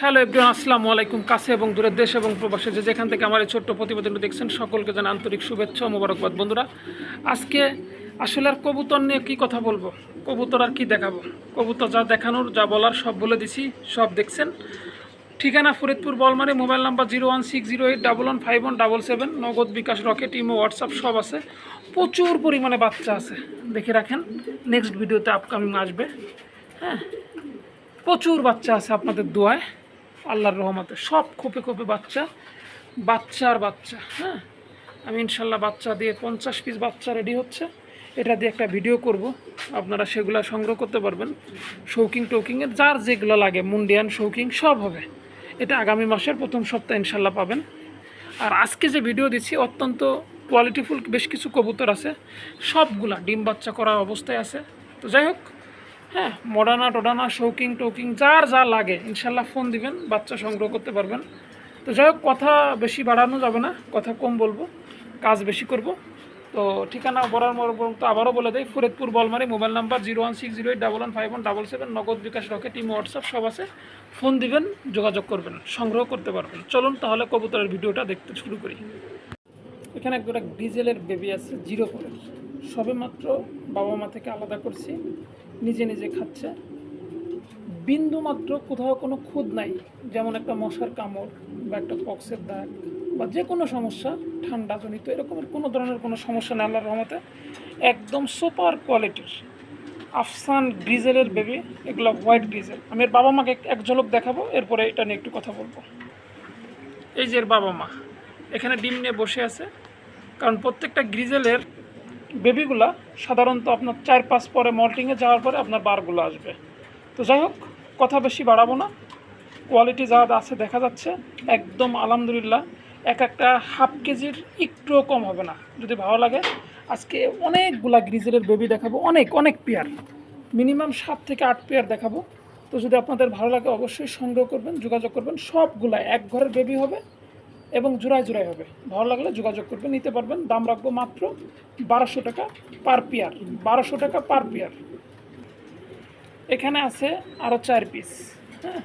Hello everyone, আসসালামু আলাইকুম। কাছে এবং দূরের দেশ এবং প্রবাসে যে যেখান থেকে আমার এই ছোট্ট প্রতিবেদনটি দেখছেন, সকলকে জানাই আন্তরিক শুভেচ্ছা মোবারকবাদ। বন্ধুরা, আজকে আসলে আর কবুতর নিয়ে কী কথা বলব? কবুতর আর কি দেখাবো? কবুতর যা দেখানোর, যা বলার, সব বলে দিছি, সব দেখছেন। ঠিকানা Faridpur Balmari, mobile number zero one six zero eight double one five one double seven. Nagad bKash Rocket, imo, WhatsApp, সব আছে। প্রচুর পরিমাণে বাচ্চা আছে, দেখে রাখেন। নেক্সট ভিডিওতে আপকামিং আসবে। হ্যাঁ প্রচুর বাচ্চা আছে আপনাদের দোয়ায়। আল্লাহর রহমতে। সব খোপে খোপে বাচ্চা বাচ্চা আর বাচ্চা হ্যাঁ? আমি ইনশাল্লাহ বাচ্চা দিয়ে পঞ্চাশ পিস বাচ্চা রেডি হচ্ছে। এটা দিয়ে একটা ভিডিও করব। আপনারা সেগুলো সংগ্রহ করতে পারবেন। শৌকিং টোকিংয়ের যার যেগুলো লাগে, মুন্ডিয়ান শৌকিং সব হবে। এটা আগামী মাসের প্রথম সপ্তাহে ইনশাল্লাহ পাবেন। আর আজকে যে ভিডিও দিচ্ছি, অত্যন্ত কোয়ালিটিফুল বেশ কিছু কবুতর আছে। সবগুলা ডিম বাচ্চা করা অবস্থায় আছে। তো যাই হোক হ্যাঁ মডানা টোডানা শৌকিং টোকিং যার যা লাগে, ইনশাল্লাহ ফোন দিবেন, বাচ্চা সংগ্রহ করতে পারবেন। তো যাই হোক, কথা বেশি বাড়ানো যাবে না, কথা কম বলব, কাজ বেশি করব। তো ঠিকানা বরার বরং তো আবারও বলে দেয় Faridpur, Balmari, mobile number zero one six zero eight double one five one double seven, Nagad bKash, Rocket team WhatsApp, সব আছে। ফোন দিবেন, যোগাযোগ করবেন, সংগ্রহ করতে পারবেন। চলুন তাহলে কবুতরের ভিডিওটা দেখতে শুরু করি। এখানে একটা ডিজেলের বেবি আছে, জিরো করে। সবে মাত্র বাবা মা থেকে আলাদা করছি। নিজে নিজে খাচ্ছে। বিন্দু মাত্র কোথাও কোনো খুদ নাই, যেমন একটা মশার কামড় বা একটা পক্সের দাগ বা যে কোনো সমস্যা ঠান্ডা জনিত এরকমের কোনো ধরনের কোনো সমস্যা নেই আল্লাহর রহমতে। একদম সুপার কোয়ালিটির আফসান গ্রিজেলের বেবি, এগুলো হোয়াইট গ্রিজেল। আমি এর বাবা মাকে এক ঝলক দেখাবো, এরপরে এটা নিয়ে একটু কথা বলব। এই যে এর বাবা মা, এখানে ডিম নিয়ে বসে আছে, কারণ প্রত্যেকটা গ্রিজেলের বেবিগুলা সাধারণত আপনার চার পাঁচ পরে মল্টিংয়ে যাওয়ার পরে আপনার বারগুলো আসবে। তো যাই হোক, কথা বেশি বাড়াবো না। কোয়ালিটি যা আছে দেখা যাচ্ছে, একদম আলহামদুলিল্লাহ, এক একটা হাফ কেজির একটুও কম হবে না। যদি ভালো লাগে, আজকে অনেকগুলা গ্রিজেলের বেবি দেখাবো, অনেক অনেক পেয়ার। মিনিমাম সাত থেকে আট পেয়ার দেখাবো। তো যদি আপনাদের ভালো লাগে, অবশ্যই সংগ্রহ করবেন, যোগাযোগ করবেন, সবগুলা এক ঘরের বেবি হবে। এবং জোড়ায় জোড়ায় হবে। ভালো লাগলে যোগাযোগ করবেন, নিতে পারবেন। দাম রাখব মাত্র বারোশো টাকা পার পেয়ার, বারোশো টাকা পার পেয়ার। এখানে আছে আরও চার পিস হ্যাঁ?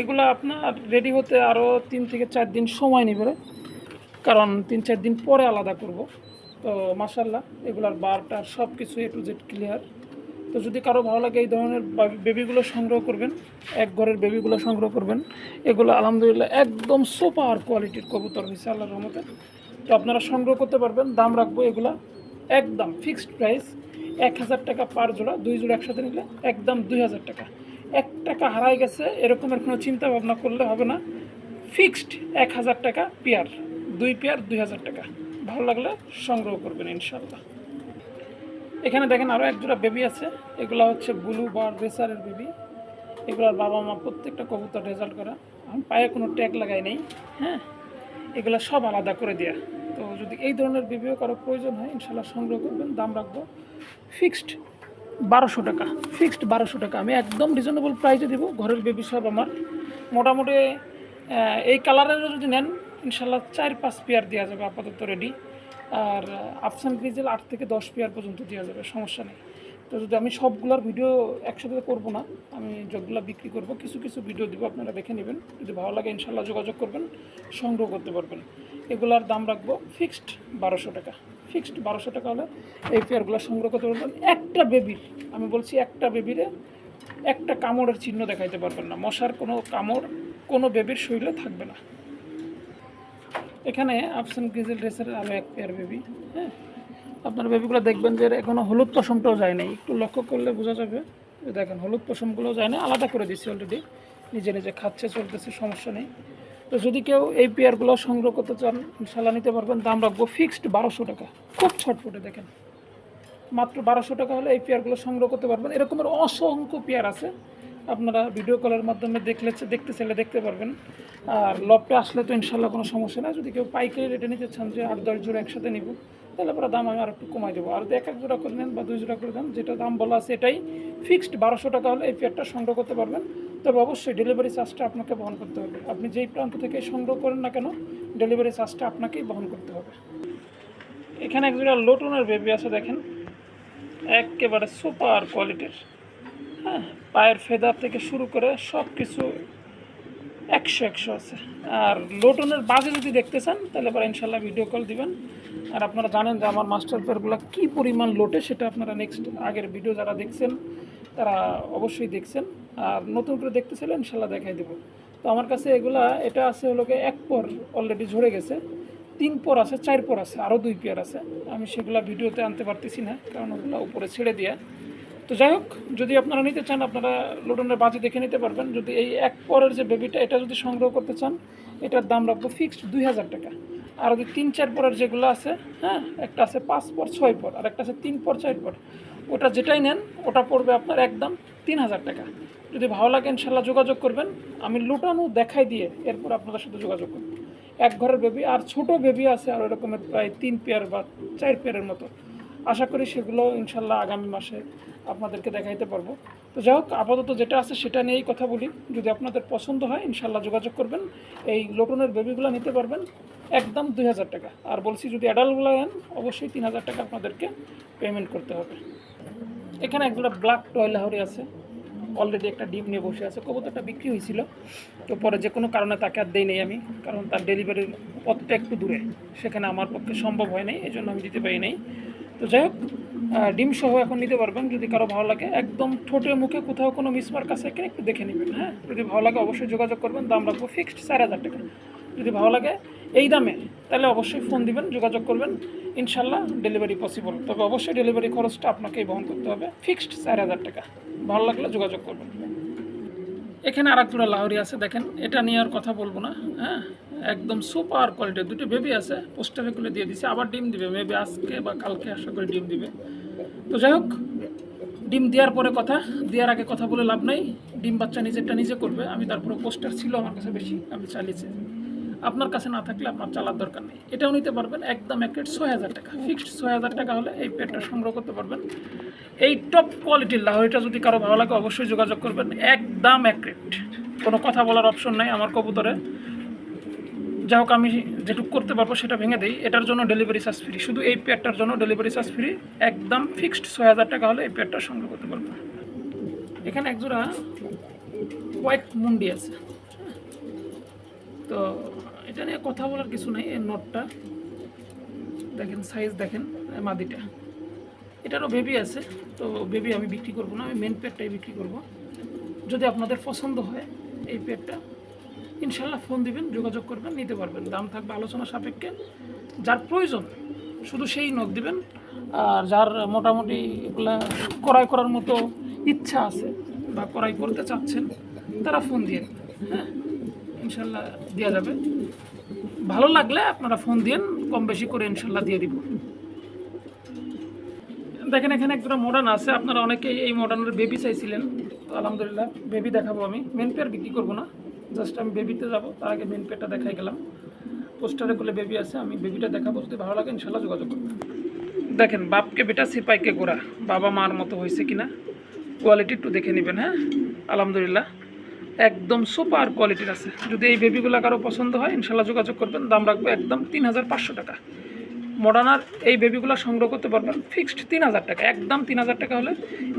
এগুলো আপনার রেডি হতে আরও তিন থেকে চার দিন সময় নেবে। কারণ তিন চার দিন পরে আলাদা করব। তো মাসাল্লাহ এগুলার বারটার সব কিছু এ টু জেড ক্লিয়ার তো যদি কারও ভালো লাগে এই ধরনের বেবিগুলো সংগ্রহ করবেন, এক ঘরের বেবিগুলো সংগ্রহ করবেন, এগুলো আলহামদুলিল্লাহ একদম সুপার কোয়ালিটির কবুতর হয়েছে, আল্লাহর রহমতে। তো আপনারা সংগ্রহ করতে পারবেন, দাম রাখব এগুলা একদম ফিক্সড প্রাইস এক হাজার টাকা পার জোড়া, দুই জোড়া একসাথে নিলে একদম দুই হাজার টাকা। এক টাকা হারাই গেছে, এরকমের কোনো চিন্তা ভাবনা করলে হবে না। ফিক্সড এক হাজার টাকা পেয়ার দুই পেয়ার দুই হাজার টাকা। ভালো লাগলে সংগ্রহ করবেন ইনশাল্লাহ এখানে দেখেন আরও এক জোড়া বেবি আছে। এগুলো হচ্ছে ব্লু বা রেসারের বেবি এগুলোর বাবা মা প্রত্যেকটা কবুতর রেজাল্ট করা। আমি পায়ে কোনো ট্যাগ লাগাই নেই হ্যাঁ? এগুলো সব আলাদা করে দেওয়া তো যদি এই ধরনের বেবিও কারও প্রয়োজন হয় ইনশাল্লাহ সংগ্রহ করবেন। দাম রাখব ফিক্সড বারোশো টাকা। ফিক্সড বারোশো টাকা। আমি একদম রিজনেবল প্রাইসে দেবো। ঘরের বেবি সব আমার। মোটামুটি এই কালারেরও যদি নেন ইনশাল্লাহ চার পাঁচ পেয়ার দেওয়া যাবে আপাতত রেডি আর আফসান গ্রিজেল আট থেকে দশ পেয়ার পর্যন্ত দেওয়া যাবে, সমস্যা নেই। তো যদি আমি সবগুলোর ভিডিও একসাথে করব না, আমি যেগুলো বিক্রি করব, কিছু কিছু ভিডিও দিব, আপনারা দেখে নেবেন। যদি ভালো লাগে ইনশাল্লাহ যোগাযোগ করবেন, সংগ্রহ করতে পারবেন। এগুলার দাম রাখব ফিক্সড বারোশো টাকা। ফিক্সড বারোশো টাকা হলে এই পেয়ারগুলো সংগ্রহ করতে পারবেন। একটা বেবির আমি বলছি একটা বেবিরে একটা কামড়ের চিহ্ন দেখাইতে পারবেন না। মশার কোনো কামড় কোনো বেবির শরীরে থাকবে না। এখানে আফসান গ্রিজেল ড্রেসের আরও এক পেয়ার বেবি হ্যাঁ? আপনার বেবিগুলো দেখবেন যে এখনও হলুদ পশমটাও যায় নাই। একটু লক্ষ্য করলে বোঝা যাবে দেখেন, হলুদ পশমগুলো যায় না আলাদা করে দিচ্ছি অলরেডি নিজে নিজে খাচ্ছে, চলতেছে, সমস্যা নেই। তো যদি কেউ এই পেয়ারগুলো সংগ্রহ করতে চান ইনশাল্লাহ নিতে পারবেন। দাম রাখব ফিক্সড বারোশো টাকা। খুব ছটফটে, দেখেন। মাত্র বারোশো টাকা হলে এই পেয়ারগুলো সংগ্রহ করতে পারবেন। এরকমের অসংখ্য পেয়ার আছে। আপনারা ভিডিও কলের মাধ্যমে দেখলে, দেখতে চাইলে দেখতে পারবেন। আর লপে আসলে তো ইনশাল্লাহ কোনো সমস্যা না যদি কেউ পাইকারি রেটে নিতে চান যে আট দশ জোড়া একসাথে নিব, তাহলে পরে দাম আমি আর একটু কমাই দেবো। আর এক এক জোড়া করে নেন বা দুই জোড়া করে দেন, যেটা দাম বলা আছে এটাই ফিক্সড বারোশো টাকা হলে এই পেয়ারটা সংগ্রহ করতে পারবেন। তবে অবশ্যই ডেলিভারি চার্জটা আপনাকে বহন করতে হবে। আপনি যেই প্রান্ত থেকে সংগ্রহ করেন না কেন ডেলিভারি চার্জটা আপনাকেই বহন করতে হবে। এখানে এক জোড়া লোটনের বেবি আছে দেখেন। একেবারে সুপার কোয়ালিটির হ্যাঁ পায়ের ফেদার থেকে শুরু করে সব কিছু একশো একশো আছে। আর লোটনের বাজে যদি দেখতে চান, তাহলে পরে ইনশাল্লাহ ভিডিও কল দিবেন। আর আপনারা জানেন যে আমার মাস্টার পেয়ারগুলো কী পরিমাণ লোটে, সেটা আপনারা নেক্সট আগের ভিডিও যারা দেখছেন, তারা অবশ্যই দেখছেন। আর নতুন করে দেখতে চাইলে ইনশাল্লাহ দেখাই দেবো। তো আমার কাছে এগুলা, এটা আছে হলো এক পর অলরেডি ঝরে গেছে। তিন পর আছে, চার পর আছে আরও দুই পেয়ার আছে। আমি সেগুলা ভিডিওতে আনতে পারতেছি না, কারণ ওগুলো উপরে ছেড়ে দিয়ে। তো যাই হোক, যদি আপনারা নিতে চান, আপনারা লোডনের বাজে দেখে নিতে পারবেন। যদি এই এক পরের যে বেবিটা, এটা যদি সংগ্রহ করতে চান, এটার দাম রাখব ফিক্সড দুই হাজার টাকা। আর যদি তিন চার পরের যেগুলো আছে হ্যাঁ একটা আছে পাঁচ পর, ছয় পর, আর একটা আছে তিন পর, চার পর। ওটা যেটাই নেন, ওটা পড়বে আপনার একদম তিন হাজার টাকা। যদি ভালো লাগে, ইনশাল্লাহ যোগাযোগ করবেন। আমি লুটানো দেখাই দিয়ে এরপর আপনাদের সাথে যোগাযোগ করব। এক ঘরের বেবি, আর ছোট বেবি আছে, আর এরকমের প্রায় তিন পেয়ার বা চার পেয়ারের মতো। আশা করি সেগুলো ইনশাল্লাহ আগামী মাসে আপনাদেরকে দেখাইতে পারব। তো যাই হোক, আপাতত যেটা আছে সেটা নিয়েই কথা বলি। যদি আপনাদের পছন্দ হয়, ইনশাল্লাহ যোগাযোগ করবেন। এই লোটনের বেবিগুলো নিতে পারবেন একদম দুই হাজার টাকা। আর বলছি, যদি অ্যাডাল্টগুলো নেন, অবশ্যই তিন হাজার টাকা আপনাদেরকে পেমেন্ট করতে হবে। এখানে একজোড়া ব্ল্যাক টয়লাহরি আছে। অলরেডি একটা ডিম নিয়ে বসে আছে। কবুতরটা বিক্রি হয়েছিল। তো পরে যে কোনো কারণে তাকে আর দেই নেই আমি, কারণ তার ডেলিভারির পথটা একটু দূরে। সেখানে আমার পক্ষে সম্ভব হয় নাই এই জন্য আমি দিতে পারি নাই। তো যাই হোক ডিম সহ এখন নিতে পারবেন যদি কারও ভালো লাগে। একদম ঠোঁটে মুখে কোথাও কোনো মিসমার্ক আছে কিনা একটু দেখে নেবেন হ্যাঁ? যদি ভালো লাগে অবশ্যই যোগাযোগ করবেন, দাম রাখব ফিক্সড চার হাজার টাকা। যদি ভালো লাগে এই দামে, তাহলে অবশ্যই ফোন দিবেন, যোগাযোগ করবেন। ইনশাল্লাহ ডেলিভারি পসিবল তবে অবশ্যই ডেলিভারি খরচটা আপনাকেই বহন করতে হবে। ফিক্সড চার হাজার টাকা। ভালো লাগলে যোগাযোগ করবেন। এখানে আর একটা লাহরি আছে, দেখেন। এটা নিয়ে আর কথা বলব না হ্যাঁ? একদম সুপার কোয়ালিটির দুটো বেবি আছে পোস্টারে খুলে দিয়ে দিছে। আবার ডিম দিবে মেবি আজকে বা কালকে আশা করে ডিম দিবে। তো যাই হোক, ডিম দেওয়ার পরে কথা, দেওয়ার আগে কথা বলে লাভ নাই। ডিম বাচ্চা নিজেরটা নিজে করবে। আমি তারপরে পোস্টার ছিল আমার কাছে বেশি, আমি চালিয়েছি। আপনার কাছে না থাকলে আপনার চালার দরকার নেই। এটাও নিতে পারবেন, একদম এক প্লেট ছয় হাজার টাকা। ফিক্সড ছয় হাজার টাকা হলে এই পেটটা সংগ্রহ করতে পারবেন। এই টপ কোয়ালিটির লাহরিটা যদি কারও ভালো লাগে অবশ্যই যোগাযোগ করবেন। একদম এক রেট কোনো কথা বলার অপশন নাই আমার কবুতরে। যাই হোক আমি যেটুকু করতে পারব সেটা ভেঙে দিই। এটার জন্য ডেলিভারি চার্জ ফ্রি শুধু এই পেয়ারটার জন্য ডেলিভারি চার্জ ফ্রি একদম ফিক্সড ছয় হাজার টাকা হলে এই পেয়ারটা সংগ্রহ করতে পারব। এখানে একজোড়া হোয়াইট মুন্ডি আছে। তো এটা নিয়ে কথা বলার কিছু নেই, এই নটটা দেখেন সাইজ দেখেন, মাদিটা। এটারও বেবি আছে, তো বেবি আমি বিক্রি করব না, আমি মেন পেয়ারটাই বিক্রি করব। যদি আপনাদের পছন্দ হয় এই পেয়ারটা। ইনশাল্লাহ ফোন দিবেন, যোগাযোগ করবেন, নিতে পারবেন। দাম থাকবে আলোচনা সাপেক্ষে। যার প্রয়োজন, শুধু সেই নখ দিবেন। আর যার মোটামুটি এগুলা ক্রয় করার মতো ইচ্ছা আছে বা ক্রয় করতে চাচ্ছেন, তারা ফোন দিয়ে হ্যাঁ ইনশাল্লাহ দেওয়া যাবে। ভালো লাগলে আপনারা ফোন দিন কম বেশি করে ইনশাল্লাহ দিয়ে দিব। দেখেন, এখানে একটা মডার্ন আছে। আপনারা অনেকেই এই মডার্নের বেবি চাইছিলেন। তো আলহামদুলিল্লাহ বেবি দেখাবো আমি। মেন পেয়ার বিক্রি করব না। জাস্ট আমি বেবিতে যাব, তার আগে মেন পেটটা দেখাই গেলাম। পোস্টারে করলে বেবি আছে, আমি বেবিটা দেখাবো, যদি ভালো লাগে ইনশাল্লাহ যোগাযোগ করবেন। দেখেন, বাপকে বেটা, সিপাইকে গোড়া। বাবা মার মতো হয়েছে কিনা কোয়ালিটি একটু দেখে নেবেন হ্যাঁ? আলহামদুলিল্লাহ। একদম সুপার কোয়ালিটির আছে। যদি এই বেবিগুলো কারও পছন্দ হয়, ইনশাল্লাহ যোগাযোগ করবেন। দাম রাখব একদম তিন হাজার পাঁচশো টাকা। মডার্নার এই বেবিগুলো সংগ্রহ করতে পারবেন। ফিক্সড তিন হাজার টাকা, একদম তিন হাজার টাকা হলে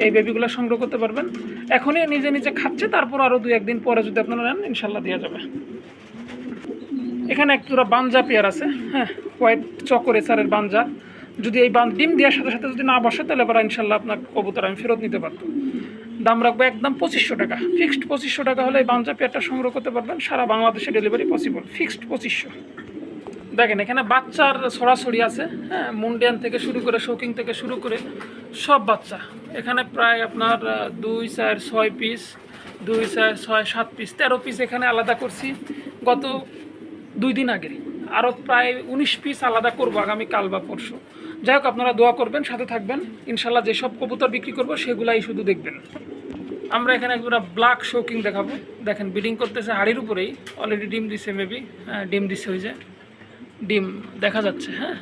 এই বেবিগুলো সংগ্রহ করতে পারবেন। এখনই নিজে নিজে খাচ্ছে, তারপর আরও দু একদিন পরে যদি আপনারা নেন ইনশাল্লাহ দেওয়া যাবে। এখানে একটু বাঞ্জা পেয়ার আছে হ্যাঁ হোয়াইট চকরে সারের বাঞ্জা। যদি এই বান ডিম দেওয়ার সাথে সাথে যদি না বসে, তাহলে এবার ইনশাল্লাহ আপনার কবুতর আমি ফেরত নিতে পারতো দাম রাখব একদম পঁচিশশো টাকা। ফিক্সড পঁচিশশো টাকা হলে এই বাঞ্জা পেয়ারটা সংগ্রহ করতে পারবেন, সারা বাংলাদেশে ডেলিভারি পসিবল ফিক্সড পঁচিশশো। দেখেন, এখানে বাচ্চার সরাসরি আছে হ্যাঁ মুন্ডিয়ান থেকে শুরু করে শৌকিং থেকে শুরু করে সব বাচ্চা। এখানে প্রায় আপনার দুই, চার, ছয় পিস দুই, চার, ছয়, সাত পিস তেরো পিস এখানে আলাদা করছি। গত দুই দিন আগে আরও প্রায় উনিশ পিস আলাদা করব আগামী কাল বা পরশু। যাই হোক, আপনারা দোয়া করবেন, সাথে থাকবেন। ইনশাল্লাহ যেসব কবুতর বিক্রি করব, সেগুলাই শুধু দেখবেন। আমরা এখানে একটা ব্ল্যাক শোকিং দেখাবো। দেখেন বিডিং করতেছে হাড়ির উপরেই। অলরেডি ডিম দিছে মেবি হ্যাঁ ডিম দিছে ওই যে। ডিম দেখা যাচ্ছে হ্যাঁ?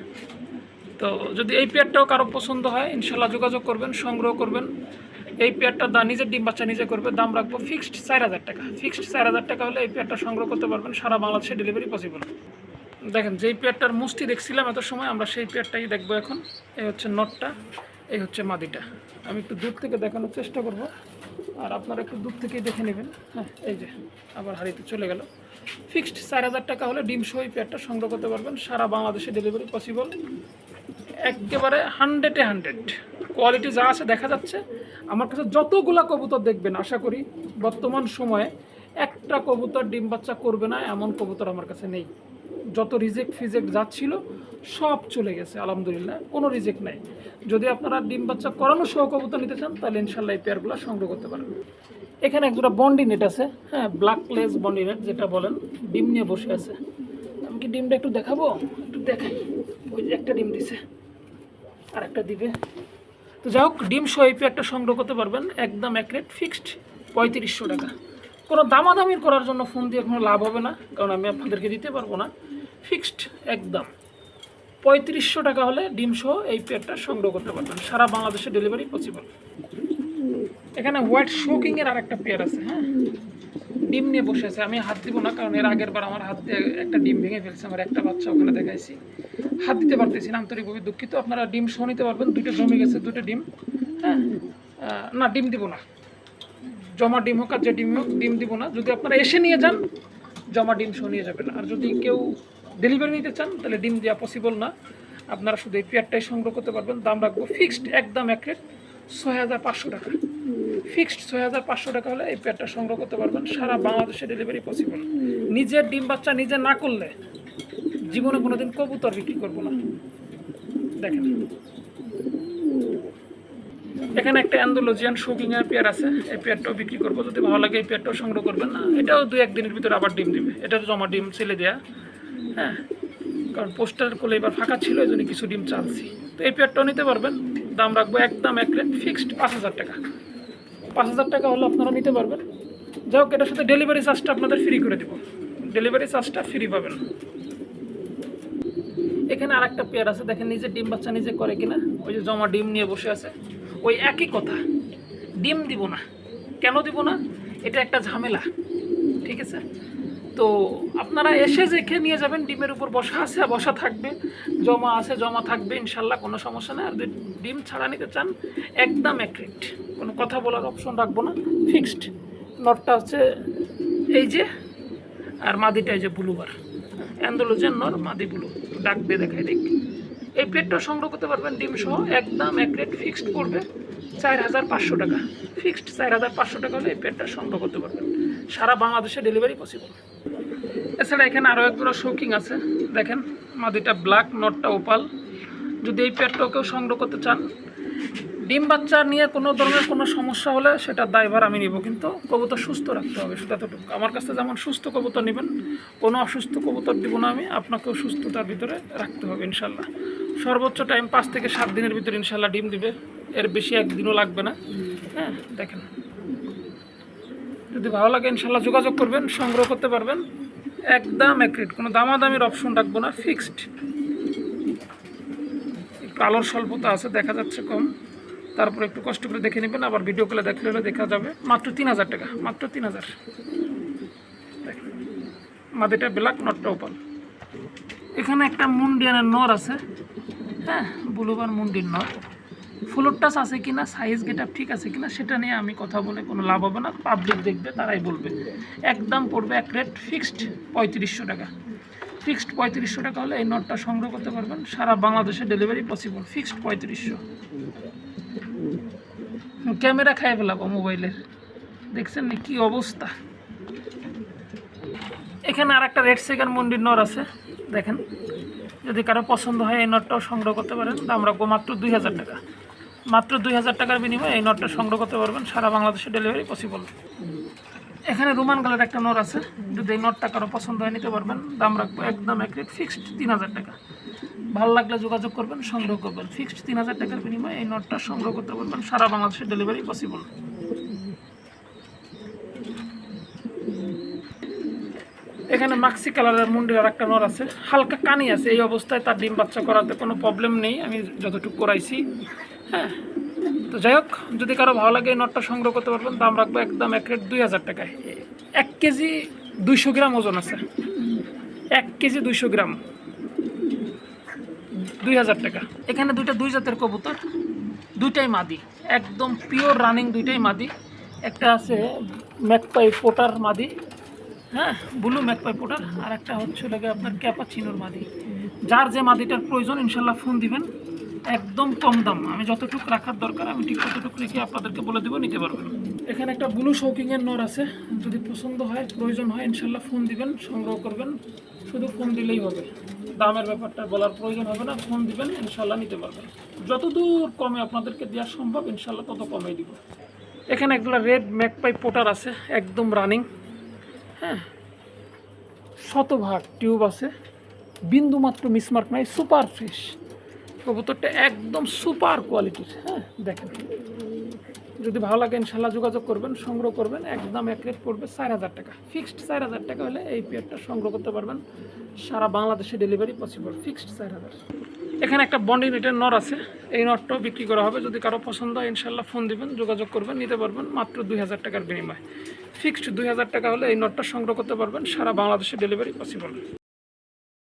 তো যদি এই পেয়ারটাও কারও পছন্দ হয়, ইনশাল্লাহ যোগাযোগ করবেন, সংগ্রহ করবেন। এই পেয়ারটা দা নিজের ডিম বাচ্চা নিজে করবে, দাম রাখব ফিক্সড চার হাজার টাকা। ফিক্সড চার হাজার টাকা হলে এই পেয়ারটা সংগ্রহ করতে পারবেন, সারা বাংলাদেশে ডেলিভারি পসিবল দেখেন, যেই পেয়ারটার মুষ্টি দেখছিলাম এত সময়, আমরা সেই পেয়ারটাই দেখব এখন। এই হচ্ছে নটটা, এই হচ্ছে মাদিটা। আমি একটু দূর থেকে দেখানোর চেষ্টা করব। আর আপনারা একটু দূর থেকেই দেখে নেবেন হ্যাঁ এই যে, আবার হাড়িতে চলে গেল। ফিক্সড চার হাজার টাকা হলে ডিম সহ পেয়ারটা সংগ্রহ করতে পারবেন। সারা বাংলাদেশে ডেলিভারি পসিবল একেবারে হান্ড্রেডে হান্ড্রেড কোয়ালিটি যা আছে দেখা যাচ্ছে। আমার কাছে যতগুলা কবুতর দেখবেন, আশা করি বর্তমান সময়ে একটা কবুতর ডিম বাচ্চা করবে না, এমন কবুতর আমার কাছে নেই। যত রিজেক্ট ফিজেক্ট যাচ্ছিল সব চলে গেছে, আলহামদুলিল্লাহ। কোনো রিজেক্ট নাই। যদি আপনারা ডিম বাচ্চা করানো সহ কবুতর নিতে চান, তাহলে ইনশাল্লাহ এই পেয়ারগুলো সংগ্রহ করতে পারবেন এখানে এক দুটা বন্ডি নেট আছে। হ্যাঁ ব্ল্যাক লেস বন্ডি নেট যেটা বলেন, ডিম নিয়ে বসে আছে। আমি কি ডিমটা একটু দেখাবো? একটু দেখাই। ওই যে একটা ডিম দিছে। আর একটা দিবে। তো যাই হোক, ডিম সহ এই পেয়ারটা সংগ্রহ করতে পারবেন। একদম এক রেট ফিক্সড পঁয়ত্রিশশো টাকা। কোনো দামাদামির করার জন্য ফোন দিয়ে কোনো লাভ হবে না, কারণ আমি আপনাদেরকে দিতে পারব না। ফিক্সড একদম। পঁয়ত্রিশশো টাকা হলে ডিম সহ এই পেয়ারটা সংগ্রহ করতে পারবেন। সারা বাংলাদেশে ডেলিভারি পসিবল এখানে হোয়াইট শোকিংয়ের আর একটা পেয়ার আছে হ্যাঁ? ডিম নিয়ে বসে আছে আমি হাত দিব না, কারণ এর আগের বার আমার হাত দিয়ে একটা ডিম ভেঙে ফেলছে, আমার একটা বাচ্চা ওখানে দেখাইছি। হাত দিতে পারতেছি না আন্তরিকভাবে দুঃখিত। আপনারা ডিম সহ নিতে পারবেন দুটো জমে গেছে দুটো ডিম হ্যাঁ? না, ডিম দিব না। জমা ডিম হোক আর যে ডিম হোক, ডিম দিব না। যদি আপনারা এসে নিয়ে যান, জমা ডিম সহ নিয়ে যাবেন। আর যদি কেউ ডেলিভারি নিতে চান, তাহলে ডিম দেওয়া পসিবল না। আপনারা শুধু এই পেয়ারটাই সংগ্রহ করতে পারবেন। দাম রাখব ফিক্সড একদম এক রেট ছয় হাজার পাঁচশো টাকা। ফিক্সড ছয় হাজার পাঁচশো টাকা হলে এই পেয়ারটা সংগ্রহ করতে পারবেন। সারা বাংলাদেশে ডেলিভারি পসিবল নিজের ডিম বাচ্চা নিজে না করলে জীবনে কোনোদিন কবুতর বিক্রি করব না। দেখেন। এখানে একটা অ্যান্ডোলজিয়ান শোকিং এর পেয়ার আছে। এই পেয়ারটাও বিক্রি করব। যদি ভালো লাগে এই পেয়ারটাও সংগ্রহ করবেন না। এটাও দু একদিনের ভিতরে আবার ডিম দিবে। এটা তো জমা ডিম ছেলে দেয়া। হ্যাঁ। কারণ পোস্টার কোলে এবার ফাঁকা ছিল এই জন্য কিছু ডিম চালছি তো এই পেয়ারটাও নিতে পারবেন। দাম রাখব একদম এক রেট। ফিক্সড পাঁচ হাজার টাকা। পাঁচ হাজার টাকা হলে আপনারা নিতে পারবেন। যাই হোক, এটার সাথে ডেলিভারি চার্জটা আপনাদের ফ্রি করে দেবো। ডেলিভারি চার্জটা ফ্রি পাবেন। এখানে আর একটা পেয়ার আছে, দেখেন নিজে ডিম বাচ্চা নিজে করে কিনা। ওই যে জমা ডিম নিয়ে বসে আছে। ওই একই কথা, ডিম দিব না। কেন দিব না? এটা একটা ঝামেলা, ঠিক আছে? তো আপনারা এসে দেখে নিয়ে যাবেন, ডিমের উপর বসা আছে বসা থাকবে। জমা আছে, জমা থাকবে, ইনশাল্লাহ, কোনো সমস্যা নেই। আর যদি ডিম ছাড়া নিতে চান, একদম এক কোনো কথা বলার অপশন রাখব না। ফিক্সড নটটা হচ্ছে এই যে, আর মাদিটা এই যে ব্লুবার অ্যান্ডোলোজেন নর মাদি ব্লু ডাক দিয়ে দেখাই, দেখ। এই প্লেটটা সংগ্রহ করতে পারবেন ডিম সহ। একদম এক ফিক্সড পড়বে চার হাজার পাঁচশো টাকা। ফিক্সড চার হাজার পাঁচশো টাকা হলে এই প্লেটটা সংগ্রহ করতে পারবেন। সারা বাংলাদেশে ডেলিভারি পসিবল এছাড়া এখানে আরও একগুলো শৌকিং আছে। দেখেন, মাদিটা ব্ল্যাক নটটা ওপাল যদি এই পেটটাও কেউ সংগ্রহ করতে চান, ডিম বাচ্চা নিয়ে কোনো ধরনের কোনো সমস্যা হলে সেটা দায়ভার আমি নিব, কিন্তু কবুতর সুস্থ রাখতে হবে সেটা এতটুকু। আমার কাছে যেমন সুস্থ কবুতর নেবেন, কোনো অসুস্থ কবুতর দিব না আমি, আপনাকেও সুস্থতার ভিতরে রাখতে হবে ইনশাল্লাহ সর্বোচ্চ টাইম পাঁচ থেকে সাত দিনের ভিতরে ইনশাল্লাহ ডিম দিবে, এর বেশি একদিনও লাগবে না। হ্যাঁ দেখেন। যদি ভালো লাগে ইনশাল্লাহ যোগাযোগ করবেন, সংগ্রহ করতে পারবেন। একদম এক রেট কোনো দামাদামির অপশন রাখব না ফিক্সড একটু আলোর স্বল্পতা আছে, দেখা যাচ্ছে কম। তারপর একটু কষ্ট করে দেখে নেবেন, আবার ভিডিও কলে দেখলে দেখা যাবে। মাত্র তিন হাজার টাকা, মাত্র তিন হাজার। মাদিটা ব্ল্যাক নটটা ওপাল এখানে একটা মুন্ডিয়ানের নর আছে। হ্যাঁ বুলুবার মুন্ডির নর। ফুলোর টাচ আছে কিনা সাইজ গেট ঠিক আছে কিনা, সেটা নিয়ে আমি কথা বলে কোনো লাভ হবে না। পাবলিক দেখবে, তারাই বলবে। একদম পড়বে এক রেট ফিক্সড পঁয়ত্রিশশো টাকা। ফিক্সড পঁয়ত্রিশশো টাকা হলে এই নটটা সংগ্রহ করতে পারবেন। সারা বাংলাদেশে ডেলিভারি পসিবল ফিক্সড পঁয়ত্রিশশো। ক্যামেরা খাই ফেলাবো মোবাইলের। দেখছেন না কি অবস্থা? এখানে আর একটা রেড সেকেন্ড মন্দির নর আছে। দেখেন, যদি কারও পছন্দ হয় এই নটটাও সংগ্রহ করতে পারেন। রাখব মাত্র দুই হাজার টাকা। মাত্র দুই হাজার টাকার বিনিময়ে এই নটটা সংগ্রহ করতে পারবেন। সারা বাংলাদেশে ডেলিভারি পসিবল এখানে রোমান কালার একটা নট আছে। যদি এই নটটা কারও পছন্দ হয় নিতে পারবেন। দাম রাখব একদম এক রেট ফিক্সড তিন হাজার টাকা। ভালো লাগলে যোগাযোগ করবেন, সংগ্রহ করবেন। ফিক্সড তিন হাজার টাকার বিনিময়ে এই নটটা সংগ্রহ করতে পারবেন। সারা বাংলাদেশে ডেলিভারি পসিবল এখানে মাক্সি কালারের মুন্ডির আর একটা নর আছে। হালকা কানি আছে। এই অবস্থায় তার ডিম বাচ্চা করাতে কোনো প্রবলেম নেই। আমি যতটুকু করাইছি। হ্যাঁ তো যাই হোক, যদি কারও ভালো লাগে এই নটটা সংগ্রহ করতে পারবেন, দাম রাখব একদম এক রেট দুই হাজার টাকায়। এক কেজি দুইশো গ্রাম ওজন আছে। এক কেজি দুইশো গ্রাম। দুই হাজার টাকা। এখানে দুইটা দুই জাতের কবুতর, দুইটাই মাদি। একদম পিওর রানিং দুইটাই মাদি। একটা আছে ম্যাকপাই পোটার মাদি। হ্যাঁ ব্লু ম্যাকপাই পোটার আর একটা হচ্ছে লাগে আপনার ক্যাপাচিনোর মাদি। যার যে মাদিটার প্রয়োজন, ইনশাল্লাহ ফোন দিবেন। একদম কম দাম। আমি যতটুকু রাখার দরকার, আমি ঠিক ততটুকু রেখে আপনাদেরকে বলে দেবো, নিতে পারবেন। এখানে একটা ব্লু শৌকিংয়ের নর আছে। যদি পছন্দ হয়, প্রয়োজন হয়, ইনশাল্লাহ ফোন দিবেন, সংগ্রহ করবেন। শুধু ফোন দিলেই হবে। দামের ব্যাপারটা বলার প্রয়োজন হবে না, ফোন দিবেন, ইনশাল্লাহ নিতে পারবেন। যতদূর কমে আপনাদেরকে দেওয়া সম্ভব, ইনশাল্লাহ তত কমেই দিব। এখানে একগুলা রেড ম্যাকপাই পোটার আছে, একদম রানিং। হ্যাঁ শতভাগ টিউব আছে। বিন্দু মাত্র মিসমার্ক নাই, সুপার ফ্রেশ। কবুতরটা একদম সুপার কোয়ালিটির হ্যাঁ দেখেন। যদি ভালো লাগে ইনশাল্লাহ যোগাযোগ করবেন, সংগ্রহ করবেন, একদম এক রেট পড়বে চার হাজার টাকা। ফিক্সড চার হাজার টাকা হলে এই পেয়ারটা সংগ্রহ করতে পারবেন। সারা বাংলাদেশে ডেলিভারি পসিবল ফিক্সড চার হাজার। এখানে একটা বন্ডিং রেটের নর আছে। এই নটটাও বিক্রি করা হবে। যদি কারও পছন্দ হয়, ইনশাল্লাহ ফোন দিবেন, যোগাযোগ করবেন, নিতে পারবেন মাত্র দুই হাজার টাকার বিনিময়ে। ফিক্সড দুই হাজার টাকা হলে এই নটটা সংগ্রহ করতে পারবেন। সারা বাংলাদেশে ডেলিভারি পসিবল